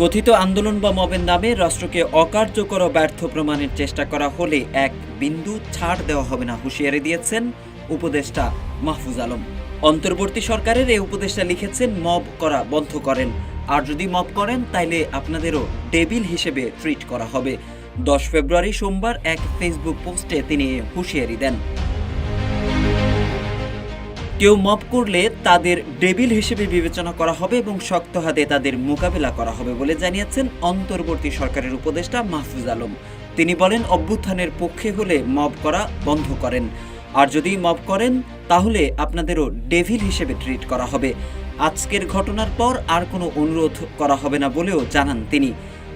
কথিত আন্দোলন বা মবের নামে রাষ্ট্রকে অকার্যকর ব্যর্থ প্রমাণের চেষ্টা করা হলে এক বিন্দু ছাড় দেওয়া হবে না, হুঁশিয়ারি দিয়েছেন উপদেষ্টা মাহফুজ আলম। অন্তর্বর্তী সরকারের এই উপদেষ্টা লিখেছেন, মব করা বন্ধ করেন। আর যদি মব করেন, তাইলে আপনাদেরও ডেবিল হিসেবে ট্রিট করা হবে। দশ ফেব্রুয়ারি সোমবার এক ফেসবুক পোস্টে তিনি হুঁশিয়ারি দেন। কেউ মপ করলে তাদের ডেবিল হিসেবে বিবেচনা করা হবে এবং শক্ত হাতে তাদের মোকাবেলা করা হবে বলে জানিয়েছেন অন্তর্বর্তী সরকারের উপদেষ্টা মাহফুজ আলম। তিনি বলেন, অভ্যুত্থানের পক্ষে হলে মব করা বন্ধ করেন। আর যদি মব করেন, তাহলে আপনাদেরও ডেভিল হিসেবে ট্রিট করা হবে। আজকের ঘটনার পর আর কোনো অনুরোধ করা হবে না বলেও জানান তিনি।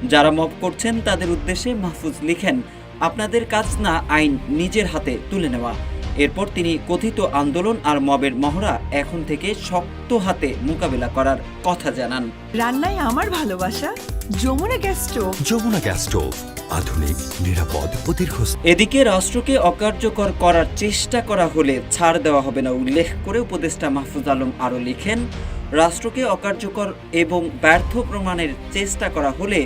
যারা মব করছেন, তাদের উদ্দেশ্যে মাহফুজ লিখেন, আপনাদের কাজ না, আইন নিজের হাতে তুলে নেওয়া। এরপর তিনি কথিত আন্দোলন আর মবের মহড়া এখন থেকে শক্ত হাতে মোকাবেলা করার কথা জানান। রান্নায় আমার ভালোবাসা Jamuna gas stove. Jamuna gas stove আধুনিক নিরাপদ ও এদিকে রাষ্ট্রকে অকার্যকর করার চেষ্টা করা হলে ছাড় দেওয়া হবে না উল্লেখ করে উপদেষ্টা মাহফুজ আলম আরও লিখেন রাষ্ট্রকে অকার্যকর এবং ব্যর্থ প্রমাণের চেষ্টা করা হলে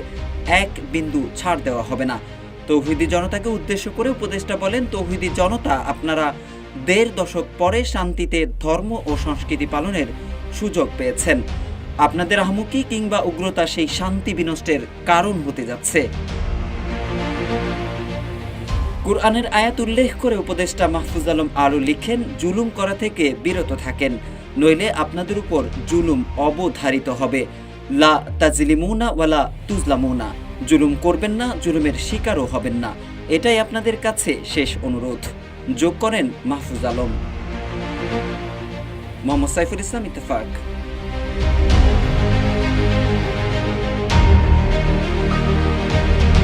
এক বিন্দু ছাড় দেওয়া হবে না। তৌহিদি জনতাকে উদ্দেশ্য করে উপদেষ্টা বলেন, তৌহিদি জনতা আপনারা দেড় দশক পরে শান্তিতে ধর্ম ও সংস্কৃতি পালনের সুযোগ পেয়েছেন। আপনাদের আহমুকি কিংবা উগ্রতা সেই শান্তি বিনষ্টের কারণ হতে যাচ্ছে। কুরআনের আয়াত উল্লেখ করে উপদেষ্টা মাহফুজ আলম আরও লিখেন, জুলুম করা থেকে বিরত থাকেন, নইলে আপনাদের উপর জুলুম অবধারিত হবে। লা তাজলিমুনা ওয়ালা তুজলামুনা। জুলুম করবেন না, জুলুমের শিকারও হবেন না। এটাই আপনাদের কাছে শেষ অনুরোধ। যোগ করেন মাহফুজ আলম। মোহাম্মদ সাইফুল ইসলাম, ইত্তেফাক।